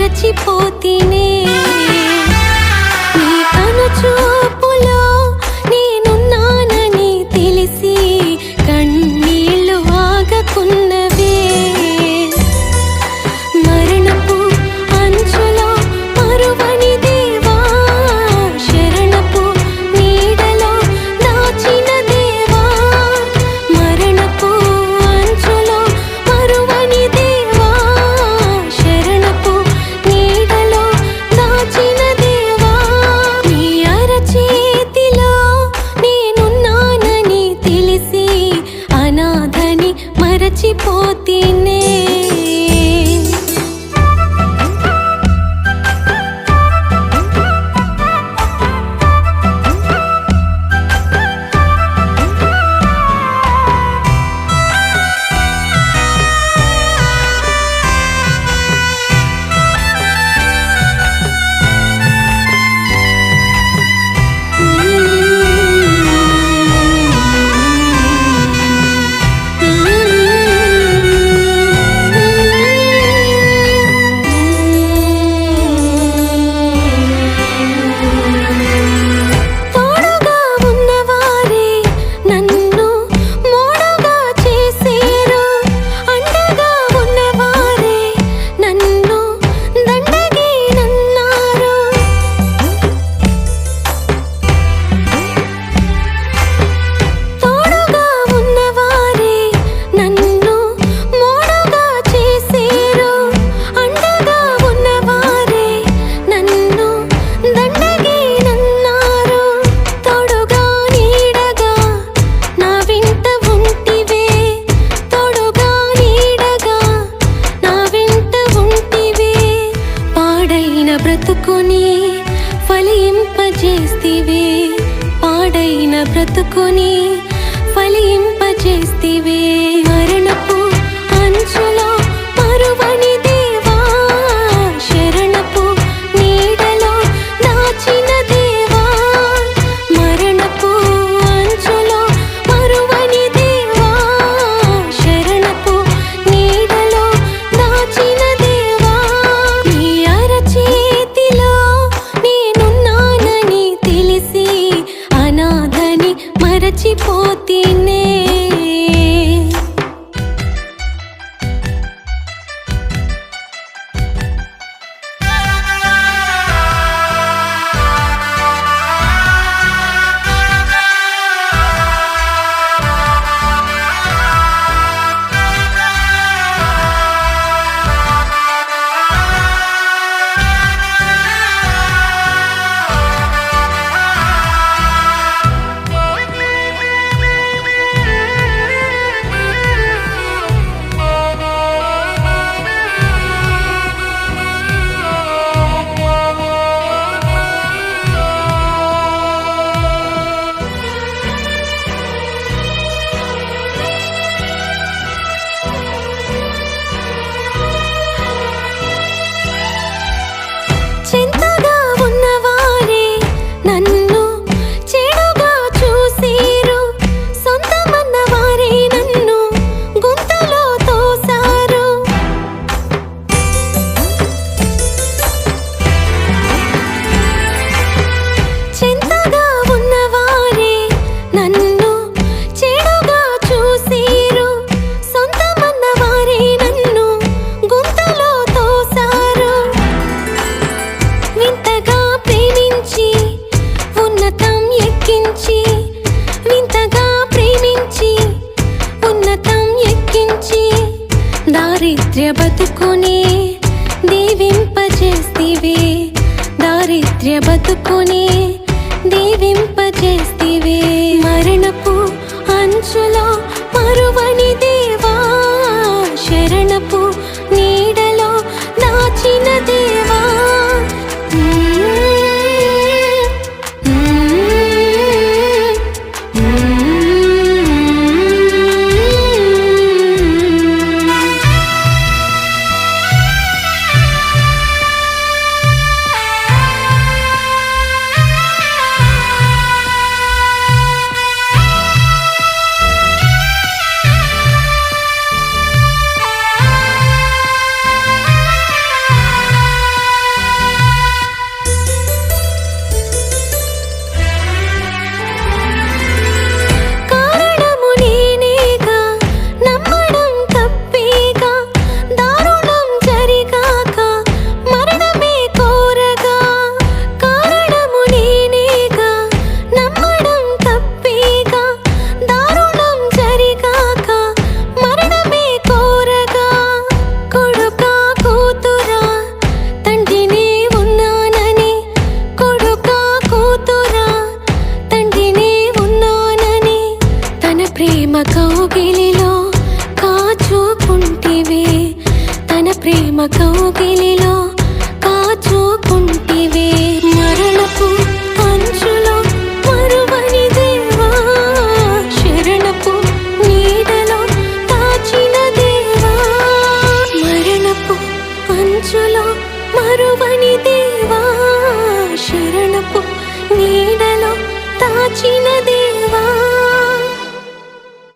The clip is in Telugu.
மலர்ச்சி போத்தினே బ్రతుకుని ఫలింపచేస్తివే మరణపు నిత్య బతుకుని దీవింపజేస్తివే. మరణపు అంచులో మరువని దేవా శరణపు కౌగిలిలో కాచుకుంటివే.